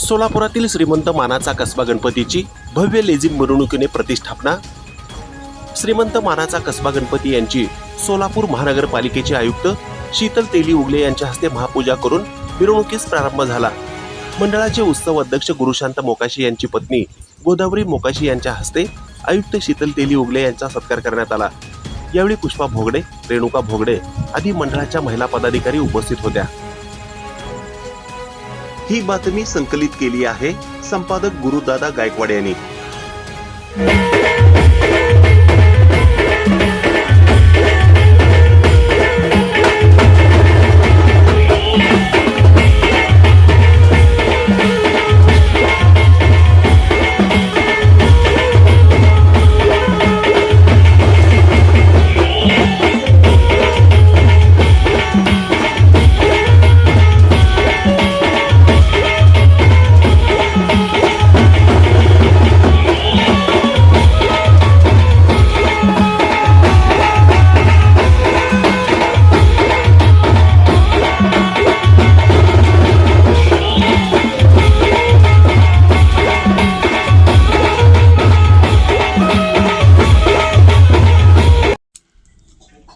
सोलापुरातील श्रीमंत मानाचा कसबा गणपतीची भव्य लेझिम मिरवणुकीने प्रतिष्ठापना. श्रीमंत मानाचा कसबा गणपती यांची सोलापूर महानगरपालिकेचे आयुक्त शीतल तेली उगले यांच्या हस्ते महापूजा करून मिरवणुकीस प्रारंभ झाला. मंडळाचे उत्सव अध्यक्ष गुरुशांत मोकाशी यांची पत्नी गोदावरी मोकाशी यांच्या हस्ते आयुक्त शीतल तेली उगले यांचा सत्कार करण्यात आला. यावेळी पुष्पा भोगडे रेणुका भोगडे आदी मंडळाच्या महिला पदाधिकारी उपस्थित होत्या. ही बातमी संकलित केली आहे संपादक गुरुदादा गायकवाड यांनी.